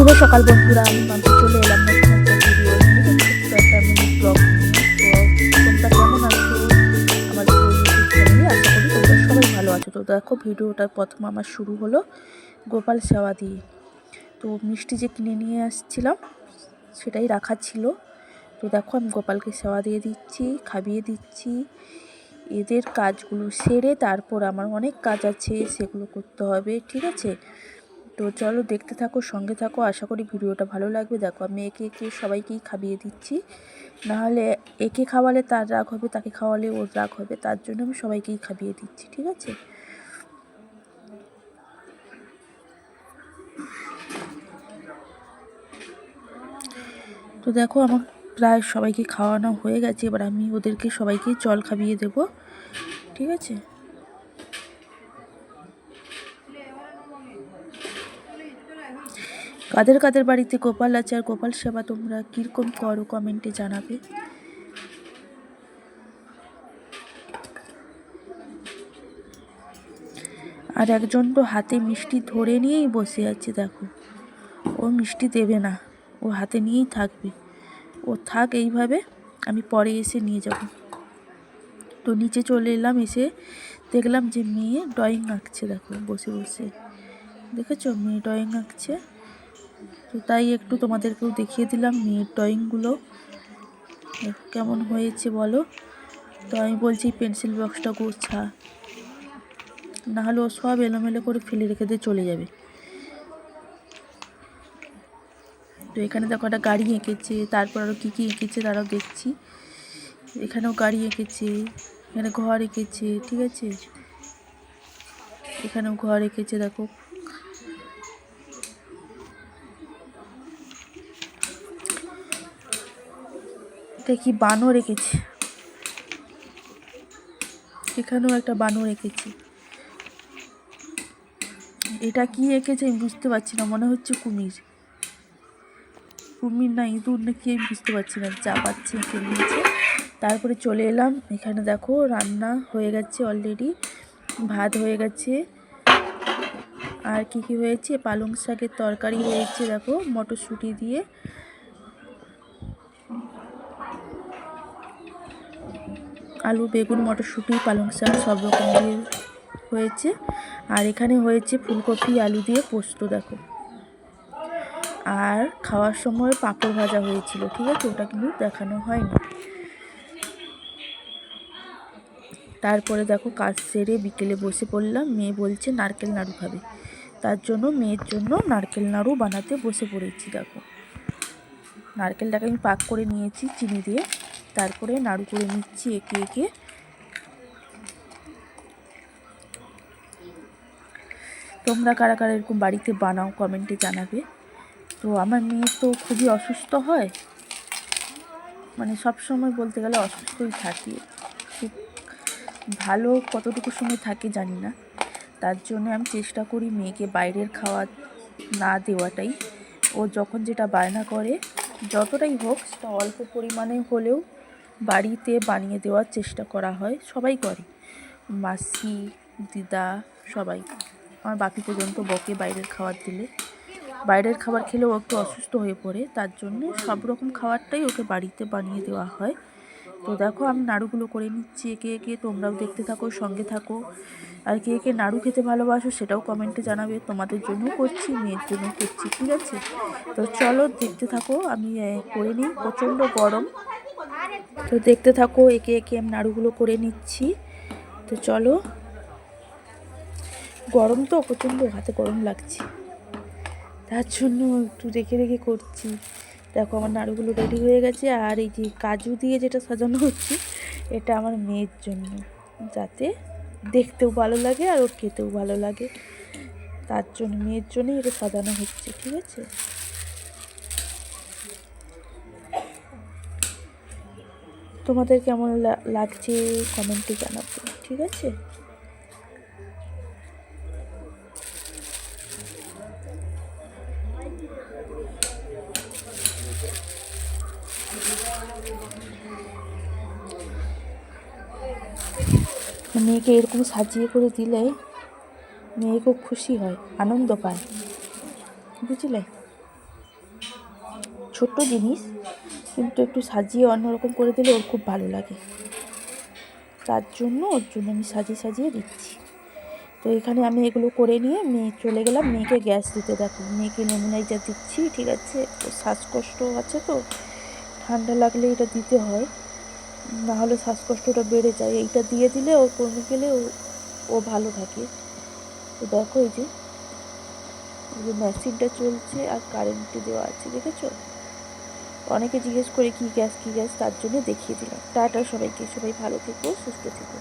শুভ সকাল বন্ধুরা, আমি মাঝে চলে এলাম সবাই ভালো তো দেখো, ভিডিওটা প্রথম আমার শুরু হলো গোপাল সেবা দিয়ে। তো মিষ্টি যে কিনে নিয়ে আসছিলাম, সেটাই রাখা ছিল। তো দেখো, আমি গোপালকে সেবা দিয়ে দিচ্ছি, খাইয়ে দিচ্ছি। এদের কাজগুলো সেরে তারপর আমার অনেক কাজ আছে, সেগুলো করতে হবে, ঠিক আছে? তো চলো দেখতে থাকো, সঙ্গে থাকো। আশা করি ভিডিওটা ভালো লাগবে। দেখো, আমি একে একে সবাইকেই খাইয়ে দিচ্ছি। নাহলে একে খাওয়ালে তার রাগ হবে, তাকে খাওয়ালে ওর রাগ হবে। তার জন্য আমি সবাইকেই খাইয়ে দিচ্ছি, ঠিক আছে? তো দেখো, আমার প্রায় সবাইকে খাওয়ানো হয়ে গেছে। এবার আমি ওদেরকে সবাইকে জল খাইয়ে দেব, ঠিক আছে? কাদের কাদের বাড়িতে গোপাল আছে আর গোপাল সেবা তোমরা কীরকম করো কমেন্টে জানাবে। আর একজন তো হাতে মিষ্টি ধরে নিয়েই বসে আছে, দেখো। ও মিষ্টি দেবে না, ও হাতে নিয়েই থাকবে। ও থাক এইভাবে, আমি পরে এসে নিয়ে যাব। তো নিচে চলে এলাম, এসে দেখলাম যে মেয়ে ড্রয়িং আঁকছে, দেখো, বসে বসে। দেখেছ? মেয়ে ড্রয়িং আঁকছে। তো তাই একটু তোমাদেরকেও দেখিয়ে দিলাম মেয়ের ড্রয়িংগুলো। কেমন হয়েছে বলো। তো আমি বলছি পেন্সিল বক্সটা গোছা। নাহলে ও সব এলোমেলো করে ফেলে রেখে দিয়ে চলে যাবে। তো এখানে দেখো একটা গাড়ি এঁকেছে, তারপর আরও কী কী এঁকেছে তারাও দেখছি। এখানেও গাড়ি এঁকেছে, এখানে ঘর এঁকেছে, ঠিক আছে? এখানেও ঘর এঁকেছে দেখো। দেখি বানর এঁকেছে এখানেও একটা বানর এঁকেছে এটা কি এঁকেছে আমি বুঝতে পারছি না, মনে হচ্ছে কুমির। কুমির না, ইঁদুর না কি আমি বুঝতে পারছি না চা পাচ্ছি এঁকে তারপরে চলে এলাম, এখানে দেখো রান্না হয়ে গেছে অলরেডি ভাত হয়ে গেছে। আর কি কি হয়েছে? পালং শাকের তরকারি হয়েছে, দেখো, মটরশুঁটি দিয়ে। আলু, বেগুন, মটরশুঁটি, পালং শাক সব রকম দিয়ে হয়েছে। আর এখানে হয়েছে ফুলকপি, আলু দিয়ে পোস্ত, দেখো। আর খাওয়ার সময় পাঁপড় ভাজা হয়েছিল, ঠিক আছে? ওটা কিন্তু দেখানো হয়নি। তারপরে দেখো কাজ সেরে বিকেলে বসে পড়লাম। মেয়ে বলছে, নারকেল নাড়ু খাবে। তার জন্য মেয়ের জন্য নারকেল নাড়ু বানাতে বসে পড়েছি, দেখো। নারকেলটাকে আমি পাক করে নিয়েছি, চিনি দিয়ে। তারপরে নাড়ু করে নিচ্ছি একে একে। তোমরা কারা কারা এরকম বাড়িতে বানাও কমেন্টে জানাবে। তো আমার মেয়ে তো খুবই অসুস্থ হয়। মানে সব সময় বলতে গেলে অসুস্থই থাকি। খুব ভালো কতটুকু সময় থাকে জানি না। তার জন্য আমি চেষ্টা করি মেয়েকে বাইরের খাওয়া না দেওয়াটাই। ও যখন যেটা বায়না করে, যতটাই হোক, সেটা অল্প পরিমাণে হলেও বাড়িতে বানিয়ে দেওয়ার চেষ্টা করা হয়, সবাই করে। মাসি, দিদা, সবাই। আমার বাপি পর্যন্ত বকে বাইরের খাবার দিলে। বাইরের খাবার খেলেও একটু অসুস্থ হয়ে পড়ে, তার জন্য সব রকম খাবারটাই ওকে বাড়িতে বানিয়ে দেওয়া হয়। তো দেখো, আমি নাড়ুগুলো করে নিচ্ছি। একে একে তোমরাও দেখতে থাকো, সঙ্গে থাকো। আর কে কে নাড়ু খেতে ভালোবাসো সেটাও কমেন্টে জানাবে। তোমাদের জন্য করছি, মেয়ের জন্য করছি, ঠিক আছে? তো চলো দেখতে থাকো, আমি করে নিই। প্রচণ্ড গরম। তো দেখতে থাকো, একে একে আমি নাড়ুগুলো করে নিচ্ছি। তো চলো। গরম তো প্রচণ্ড, হাতে গরম লাগছে। তার জন্য একটু রেখে রেখে করছি। দেখো, আমার নাড়ুগুলো রেডি হয়ে গেছে। আর এই যে কাজু দিয়ে যেটা সাজানো হচ্ছে, এটা আমার মেয়ের জন্য। যাতে দেখতেও ভালো লাগে আর ওর খেতেও ভালো লাগে। তার জন্য, মেয়ের জন্যই এটা সাজানো হচ্ছে, ঠিক আছে? তোমাদের কেমন লাগছে কমেন্টে জানাব, ঠিক আছে? মেয়েকে এরকম সাজিয়ে করে দিলে মেয়ে খুব খুশি হয়, আনন্দ পায়, বুঝলে? ছোট্ট জিনিস। কিন্তু একটু সাজিয়ে অন্যরকম করে দিলে ওর খুব ভালো লাগে। তার জন্য ওর জন্য আমি সাজিয়ে সাজিয়ে দিচ্ছি। তো এখানে আমি এগুলো করে নিয়ে মেয়ে চলে গেলাম। মেয়েকে গ্যাস দিতে দেখো। মেয়েকে নেমুনাইজার দিচ্ছি, ঠিক আছে? শ্বাসকষ্ট আছে তো। ঠান্ডা লাগলে এটা দিতে হয়। না হলে শ্বাসকষ্টটা বেড়ে যায়। এইটা দিয়ে দিলে ও কমে গেলে ও ও ভালো থাকে। তো দেখো এই যে মেশিনটা চলছে আর কারেন্টে দেওয়া আছে, দেখেছ? অনেকে জিজ্ঞেস করে কী গ্যাস কী গ্যাস, তার জন্য দেখিয়ে দিলাম। টাটা সবাইকে, সবাই ভালো থেকো, সুস্থ থেকো।